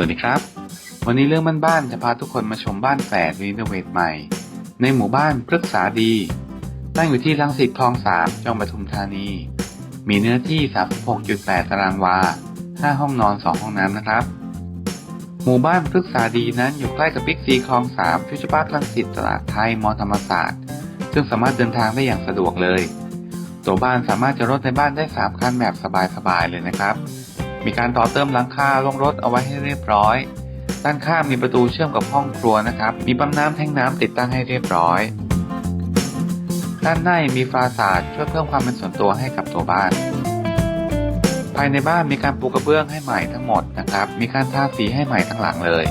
วัสดีครับ วันนี้เรื่องบ้านๆจะพาทุกคนมาชมบ้านแฝดรีโนเวทใหม่ ในหมู่บ้านพฤกษาดี ตั้งอยู่ที่รังสิตคลองสามจังหวัดปทุมธานี มีเนื้อที่ 36.8 ตารางวา 5 ห้องนอน 2 ห้องน้ำนะครับ หมู่บ้านพฤกษาดีนั้นอยู่ใกล้กับบิ๊กซีคลองสามฟิวเจอร์พาร์ครังสิตตลาดไทยมอธรรมศาสตร์ ซึ่งสามารถเดินทางได้อย่างสะดวกเลย ตัวบ้านสามารถจะรถในบ้านได้ 3 คันแบบสบายๆเลยนะครับ มีการต่อเติมหลังคาลงรถเอาไว้ให้เรียบร้อย ด้านข้างมีประตูเชื่อมกับห้องครัวนะครับ มีปั๊มน้ำแทงน้ำติดตั้งให้เรียบร้อย ด้านในมีฟาสาดช่วยเพิ่มความเป็นส่วนตัวให้กับตัวบ้าน ภายในบ้านมีการปูกระเบื้องให้ใหม่ทั้งหมดนะครับ มีการทาสีให้ใหม่ทั้งหลังเลย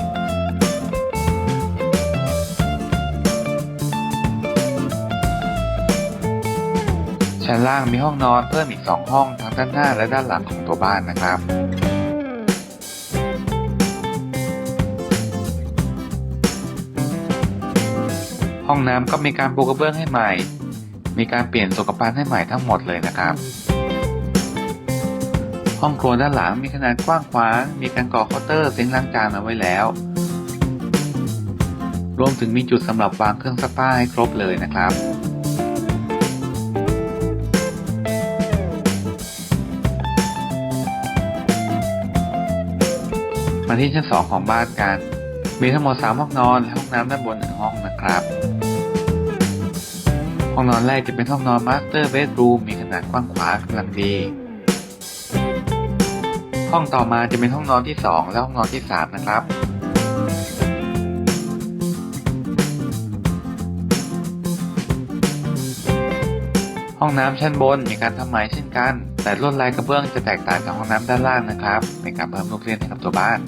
ชั้นล่างมีห้องนอนเพิ่มอีก 2 ห้องทั้งด้านหน้าและด้านหลังของตัวบ้านนะครับ ห้องน้ำก็มีการปูกระเบื้องให้ใหม่ มีการเปลี่ยนสุขภัณฑ์ให้ใหม่ทั้งหมดเลยนะครับ ห้องครัวด้านหลังมีขนาดกว้างขวาง มีการก่อเคาน์เตอร์เซ็งล้างจานเอาไว้แล้ว รวมถึงมีจุดสำหรับวางเครื่องซักผ้าให้ครบเลยนะครับ มาที่ชั้น 2 ของบ้านกัน มีทั้งหมด 3 ห้องนอนและห้องน้ำด้านบนหนึ่งห้องนะครับ ห้องนอนแรกจะเป็นห้องนอนมาสเตอร์เบดรูมมีขนาดกว้างขวางกำลังดี ห้องต่อมาจะเป็นห้องนอนที่ 2 และห้องนอนที่ 3 นะครับ ห้องน้ำชั้นบนมีการทำใหม่เช่นกัน แต่ลวดลายกระเบื้องจะแตกต่างจากห้องน้ำด้านล่างนะครับ ในการเพิ่มลูกเล่นให้กับตัวบ้าน